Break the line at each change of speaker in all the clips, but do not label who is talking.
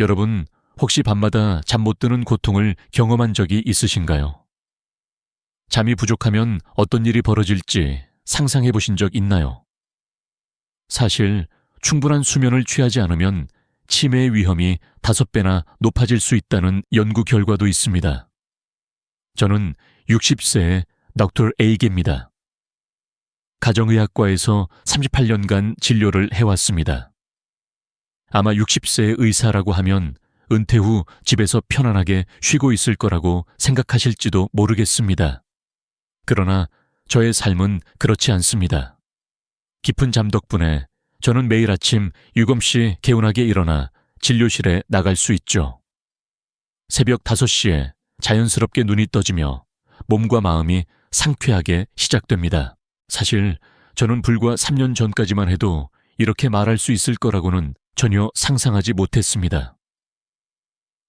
여러분, 혹시 밤마다 잠 못 드는 고통을 경험한 적이 있으신가요? 잠이 부족하면 어떤 일이 벌어질지 상상해 보신 적 있나요? 사실 충분한 수면을 취하지 않으면 치매의 위험이 다섯 배나 높아질 수 있다는 연구 결과도 있습니다. 저는 60세의 덕터 A계입니다. 가정의학과에서 38년간 진료를 해왔습니다. 아마 60세의 의사라고 하면 은퇴 후 집에서 편안하게 쉬고 있을 거라고 생각하실지도 모르겠습니다. 그러나 저의 삶은 그렇지 않습니다. 깊은 잠 덕분에 저는 매일 아침 7시 개운하게 일어나 진료실에 나갈 수 있죠. 새벽 5시에 자연스럽게 눈이 떠지며 몸과 마음이 상쾌하게 시작됩니다. 사실 저는 불과 3년 전까지만 해도 이렇게 말할 수 있을 거라고는 전혀 상상하지 못했습니다.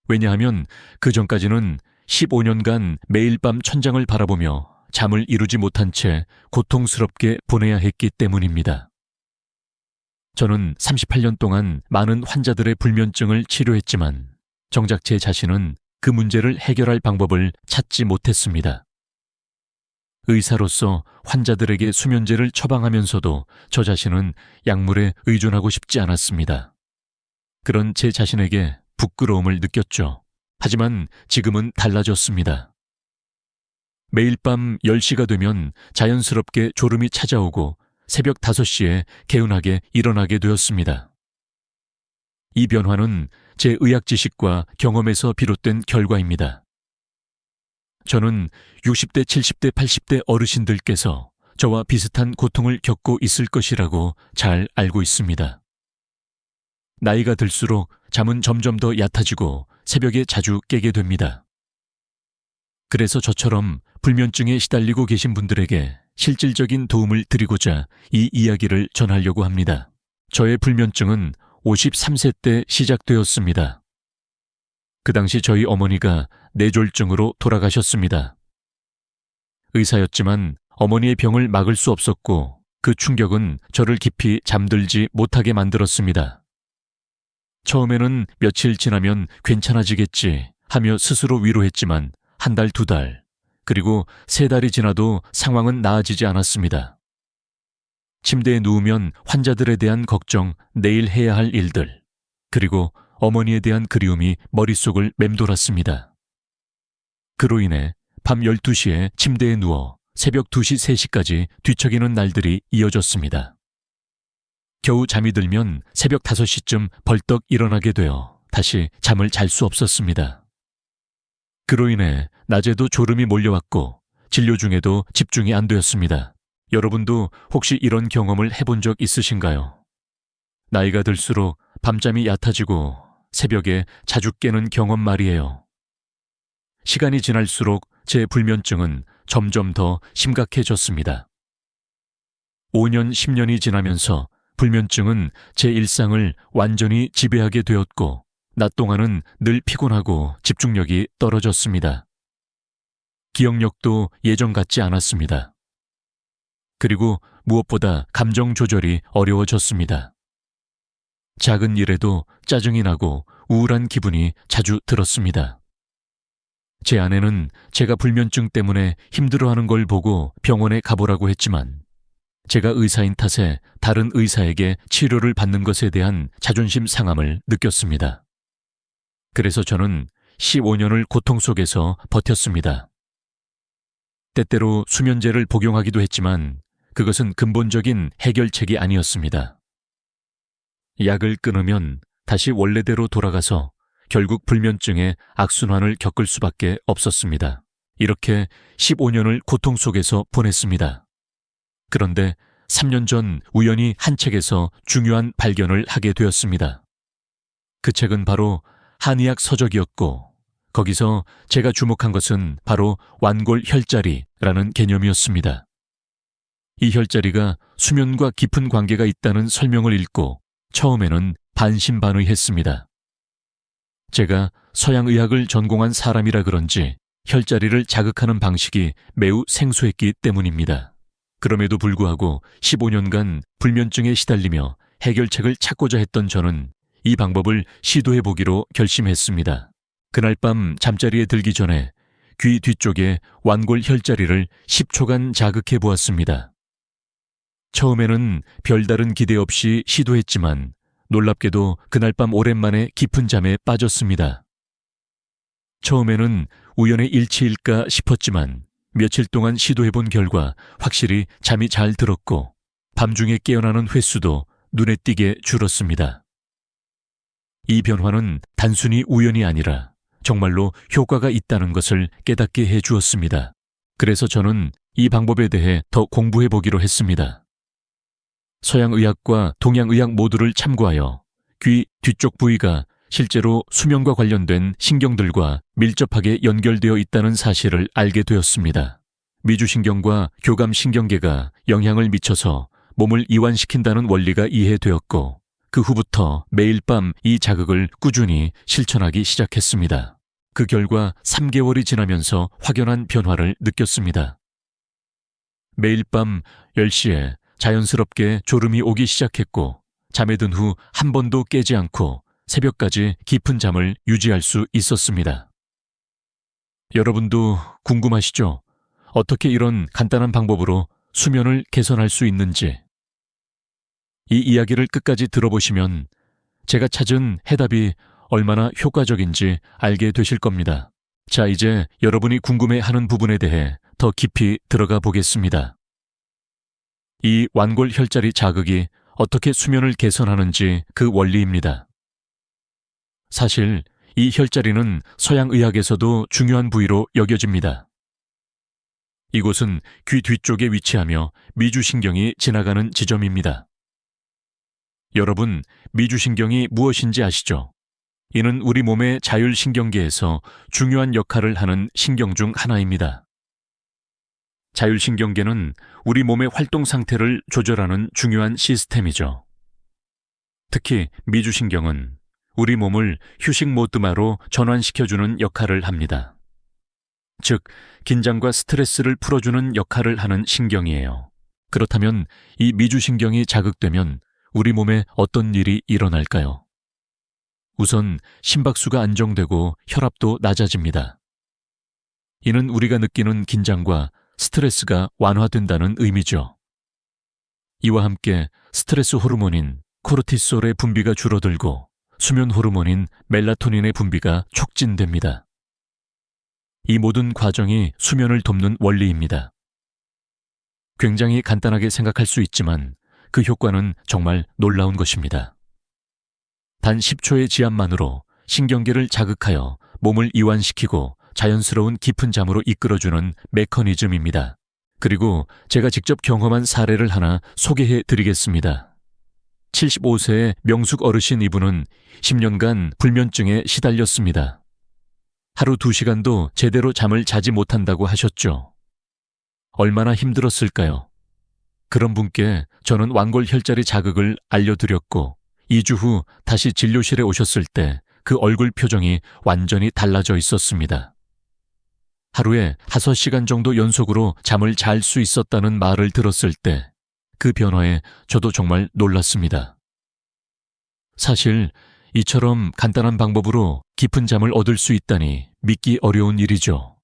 왜냐하면 그 전까지는 15년간 매일 밤 천장을 바라보며 잠을 이루지 못한 채 고통스럽게 보내야 했기 때문입니다. 저는 38년 동안 많은 환자들의 불면증을 치료했지만 정작 제 자신은 그 문제를 해결할 방법을 찾지 못했습니다. 의사로서 환자들에게 수면제를 처방하면서도 저 자신은 약물에 의존하고 싶지 않았습니다. 그런 제 자신에게 부끄러움을 느꼈죠. 하지만 지금은 달라졌습니다. 매일 밤 10시가 되면 자연스럽게 졸음이 찾아오고 새벽 5시에 개운하게 일어나게 되었습니다. 이 변화는 제 의학 지식과 경험에서 비롯된 결과입니다. 저는 60대, 70대, 80대 어르신들께서 저와 비슷한 고통을 겪고 있을 것이라고 잘 알고 있습니다. 나이가 들수록 잠은 점점 더 얕아지고 새벽에 자주 깨게 됩니다. 그래서 저처럼 불면증에 시달리고 계신 분들에게 실질적인 도움을 드리고자 이 이야기를 전하려고 합니다. 저의 불면증은 53세 때 시작되었습니다. 그 당시 저희 어머니가 뇌졸중으로 돌아가셨습니다. 의사였지만 어머니의 병을 막을 수 없었고 그 충격은 저를 깊이 잠들지 못하게 만들었습니다. 처음에는 며칠 지나면 괜찮아지겠지 하며 스스로 위로했지만 한 달, 두 달, 그리고 세 달이 지나도 상황은 나아지지 않았습니다. 침대에 누우면 환자들에 대한 걱정, 내일 해야 할 일들, 그리고 어머니에 대한 그리움이 머릿속을 맴돌았습니다. 그로 인해 밤 12시에 침대에 누워 새벽 2시, 3시까지 뒤척이는 날들이 이어졌습니다. 겨우 잠이 들면 새벽 5시쯤 벌떡 일어나게 되어 다시 잠을 잘 수 없었습니다. 그로 인해 낮에도 졸음이 몰려왔고 진료 중에도 집중이 안 되었습니다. 여러분도 혹시 이런 경험을 해본 적 있으신가요? 나이가 들수록 밤잠이 얕아지고 새벽에 자주 깨는 경험 말이에요. 시간이 지날수록 제 불면증은 점점 더 심각해졌습니다. 5년, 10년이 지나면서 불면증은 제 일상을 완전히 지배하게 되었고, 낮 동안은 늘 피곤하고 집중력이 떨어졌습니다. 기억력도 예전 같지 않았습니다. 그리고 무엇보다 감정 조절이 어려워졌습니다. 작은 일에도 짜증이 나고 우울한 기분이 자주 들었습니다. 제 아내는 제가 불면증 때문에 힘들어하는 걸 보고 병원에 가보라고 했지만 제가 의사인 탓에 다른 의사에게 치료를 받는 것에 대한 자존심 상함을 느꼈습니다. 그래서 저는 15년을 고통 속에서 버텼습니다. 때때로 수면제를 복용하기도 했지만 그것은 근본적인 해결책이 아니었습니다. 약을 끊으면 다시 원래대로 돌아가서 결국 불면증의 악순환을 겪을 수밖에 없었습니다. 이렇게 15년을 고통 속에서 보냈습니다. 그런데 3년 전 우연히 한 책에서 중요한 발견을 하게 되었습니다. 그 책은 바로 한의학 서적이었고 거기서 제가 주목한 것은 바로 완골 혈자리라는 개념이었습니다. 이 혈자리가 수면과 깊은 관계가 있다는 설명을 읽고 처음에는 반신반의했습니다. 제가 서양의학을 전공한 사람이라 그런지 혈자리를 자극하는 방식이 매우 생소했기 때문입니다. 그럼에도 불구하고 15년간 불면증에 시달리며 해결책을 찾고자 했던 저는 이 방법을 시도해 보기로 결심했습니다. 그날 밤 잠자리에 들기 전에 귀 뒤쪽에 완골 혈자리를 10초간 자극해 보았습니다. 처음에는 별다른 기대 없이 시도했지만 놀랍게도 그날 밤 오랜만에 깊은 잠에 빠졌습니다. 처음에는 우연의 일치일까 싶었지만 며칠 동안 시도해 본 결과 확실히 잠이 잘 들었고 밤중에 깨어나는 횟수도 눈에 띄게 줄었습니다. 이 변화는 단순히 우연이 아니라 정말로 효과가 있다는 것을 깨닫게 해 주었습니다. 그래서 저는 이 방법에 대해 더 공부해 보기로 했습니다. 서양의학과 동양의학 모두를 참고하여 귀 뒤쪽 부위가 실제로 수면과 관련된 신경들과 밀접하게 연결되어 있다는 사실을 알게 되었습니다. 미주신경과 교감신경계가 영향을 미쳐서 몸을 이완시킨다는 원리가 이해되었고 그 후부터 매일 밤 이 자극을 꾸준히 실천하기 시작했습니다. 그 결과 3개월이 지나면서 확연한 변화를 느꼈습니다. 매일 밤 10시에 자연스럽게 졸음이 오기 시작했고 잠에 든 후 한 번도 깨지 않고 새벽까지 깊은 잠을 유지할 수 있었습니다. 여러분도 궁금하시죠? 어떻게 이런 간단한 방법으로 수면을 개선할 수 있는지. 이 이야기를 끝까지 들어보시면 제가 찾은 해답이 얼마나 효과적인지 알게 되실 겁니다. 자, 이제 여러분이 궁금해 하는 부분에 대해 더 깊이 들어가 보겠습니다. 이 완골 혈자리 자극이 어떻게 수면을 개선하는지 그 원리입니다. 사실 이 혈자리는 서양 의학에서도 중요한 부위로 여겨집니다. 이곳은 귀 뒤쪽에 위치하며 미주신경이 지나가는 지점입니다. 여러분, 미주신경이 무엇인지 아시죠? 이는 우리 몸의 자율신경계에서 중요한 역할을 하는 신경 중 하나입니다. 자율신경계는 우리 몸의 활동 상태를 조절하는 중요한 시스템이죠. 특히 미주신경은 우리 몸을 휴식 모드마로 전환시켜주는 역할을 합니다. 즉, 긴장과 스트레스를 풀어주는 역할을 하는 신경이에요. 그렇다면 이 미주신경이 자극되면 우리 몸에 어떤 일이 일어날까요? 우선 심박수가 안정되고 혈압도 낮아집니다. 이는 우리가 느끼는 긴장과 스트레스가 완화된다는 의미죠. 이와 함께 스트레스 호르몬인 코르티솔의 분비가 줄어들고 수면 호르몬인 멜라토닌의 분비가 촉진됩니다. 이 모든 과정이 수면을 돕는 원리입니다. 굉장히 간단하게 생각할 수 있지만 그 효과는 정말 놀라운 것입니다. 단 10초의 지압만으로 신경계를 자극하여 몸을 이완시키고 자연스러운 깊은 잠으로 이끌어주는 메커니즘입니다. 그리고 제가 직접 경험한 사례를 하나 소개해 드리겠습니다. 75세의 명숙 어르신 이분은 10년간 불면증에 시달렸습니다. 하루 2시간도 제대로 잠을 자지 못한다고 하셨죠. 얼마나 힘들었을까요? 그런 분께 저는 완골 혈자리 자극을 알려드렸고 2주 후 다시 진료실에 오셨을 때 그 얼굴 표정이 완전히 달라져 있었습니다. 하루에 5시간 정도 연속으로 잠을 잘 수 있었다는 말을 들었을 때 그 변화에 저도 정말 놀랐습니다. 사실 이처럼 간단한 방법으로 깊은 잠을 얻을 수 있다니 믿기 어려운 일이죠.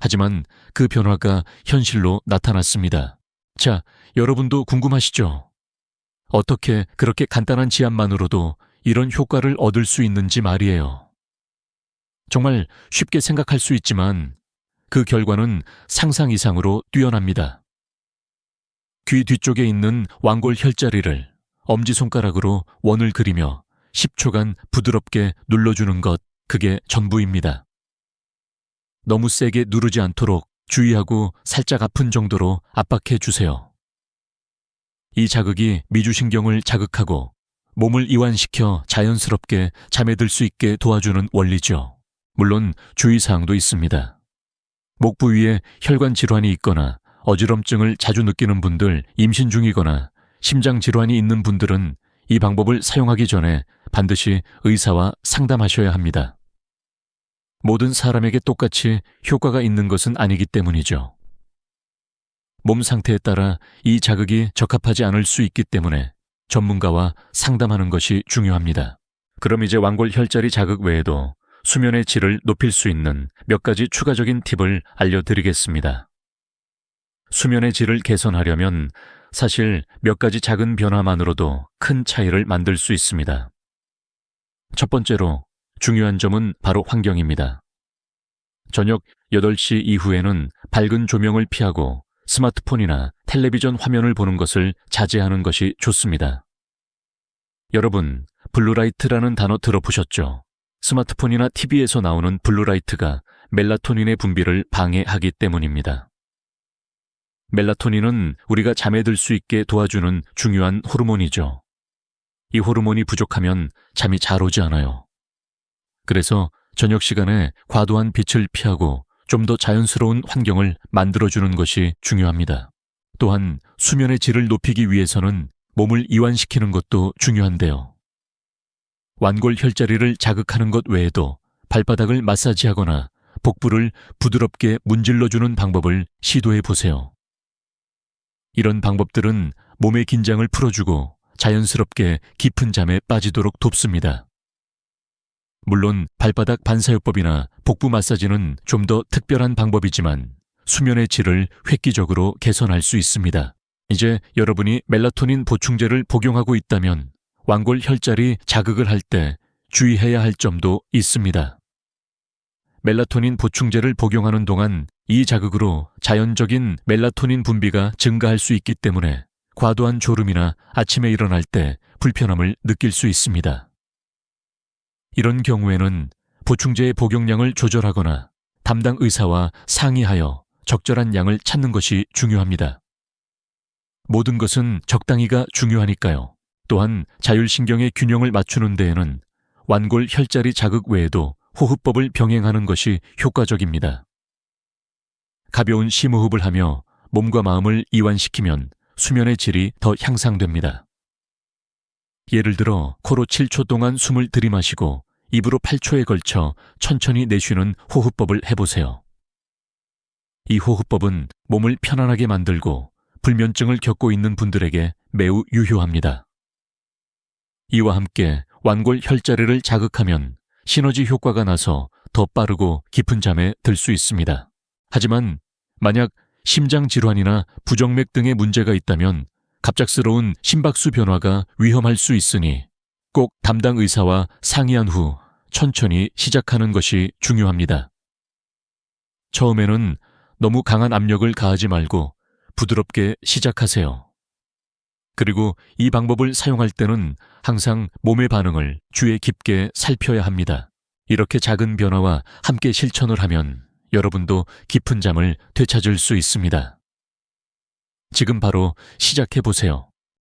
하지만 그 변화가 현실로 나타났습니다. 자, 여러분도 궁금하시죠? 어떻게 그렇게 간단한 지압만으로도 이런 효과를 얻을 수 있는지 말이에요. 정말 쉽게 생각할 수 있지만 그 결과는 상상 이상으로 뛰어납니다. 귀 뒤쪽에 있는 완골 혈자리를 엄지손가락으로 원을 그리며 10초간 부드럽게 눌러주는 것, 그게 전부입니다. 너무 세게 누르지 않도록 주의하고 살짝 아픈 정도로 압박해 주세요. 이 자극이 미주신경을 자극하고 몸을 이완시켜 자연스럽게 잠에 들 수 있게 도와주는 원리죠. 물론 주의사항도 있습니다. 목 부위에 혈관 질환이 있거나 어지럼증을 자주 느끼는 분들, 임신 중이거나 심장 질환이 있는 분들은 이 방법을 사용하기 전에 반드시 의사와 상담하셔야 합니다. 모든 사람에게 똑같이 효과가 있는 것은 아니기 때문이죠. 몸 상태에 따라 이 자극이 적합하지 않을 수 있기 때문에 전문가와 상담하는 것이 중요합니다. 그럼 이제 완골 혈자리 자극 외에도 수면의 질을 높일 수 있는 몇 가지 추가적인 팁을 알려드리겠습니다. 수면의 질을 개선하려면 사실 몇 가지 작은 변화만으로도 큰 차이를 만들 수 있습니다. 첫 번째로 중요한 점은 바로 환경입니다. 저녁 8시 이후에는 밝은 조명을 피하고 스마트폰이나 텔레비전 화면을 보는 것을 자제하는 것이 좋습니다. 여러분, 블루라이트라는 단어 들어보셨죠? 스마트폰이나 TV에서 나오는 블루라이트가 멜라토닌의 분비를 방해하기 때문입니다. 멜라토닌은 우리가 잠에 들 수 있게 도와주는 중요한 호르몬이죠. 이 호르몬이 부족하면 잠이 잘 오지 않아요. 그래서 저녁 시간에 과도한 빛을 피하고 좀 더 자연스러운 환경을 만들어주는 것이 중요합니다. 또한 수면의 질을 높이기 위해서는 몸을 이완시키는 것도 중요한데요. 완골 혈자리를 자극하는 것 외에도 발바닥을 마사지하거나 복부를 부드럽게 문질러주는 방법을 시도해 보세요. 이런 방법들은 몸의 긴장을 풀어주고 자연스럽게 깊은 잠에 빠지도록 돕습니다. 물론 발바닥 반사요법이나 복부 마사지는 좀 더 특별한 방법이지만 수면의 질을 획기적으로 개선할 수 있습니다. 이제 여러분이 멜라토닌 보충제를 복용하고 있다면 완골 혈자리 자극을 할 때 주의해야 할 점도 있습니다. 멜라토닌 보충제를 복용하는 동안 이 자극으로 자연적인 멜라토닌 분비가 증가할 수 있기 때문에 과도한 졸음이나 아침에 일어날 때 불편함을 느낄 수 있습니다. 이런 경우에는 보충제의 복용량을 조절하거나 담당 의사와 상의하여 적절한 양을 찾는 것이 중요합니다. 모든 것은 적당히가 중요하니까요. 또한 자율신경의 균형을 맞추는 데에는 완골 혈자리 자극 외에도 호흡법을 병행하는 것이 효과적입니다. 가벼운 심호흡을 하며 몸과 마음을 이완시키면 수면의 질이 더 향상됩니다. 예를 들어 코로 7초 동안 숨을 들이마시고 입으로 8초에 걸쳐 천천히 내쉬는 호흡법을 해보세요. 이 호흡법은 몸을 편안하게 만들고 불면증을 겪고 있는 분들에게 매우 유효합니다. 이와 함께 완골 혈자리를 자극하면 시너지 효과가 나서 더 빠르고 깊은 잠에 들 수 있습니다. 하지만 만약 심장 질환이나 부정맥 등의 문제가 있다면 갑작스러운 심박수 변화가 위험할 수 있으니 꼭 담당 의사와 상의한 후 천천히 시작하는 것이 중요합니다. 처음에는 너무 강한 압력을 가하지 말고 부드럽게 시작하세요. 그리고 이 방법을 사용할 때는 항상 몸의 반응을 주의 깊게 살펴야 합니다. 이렇게 작은 변화와 함께 실천을 하면 여러분도 깊은 잠을 되찾을 수 있습니다. 지금 바로 시작해 보세요.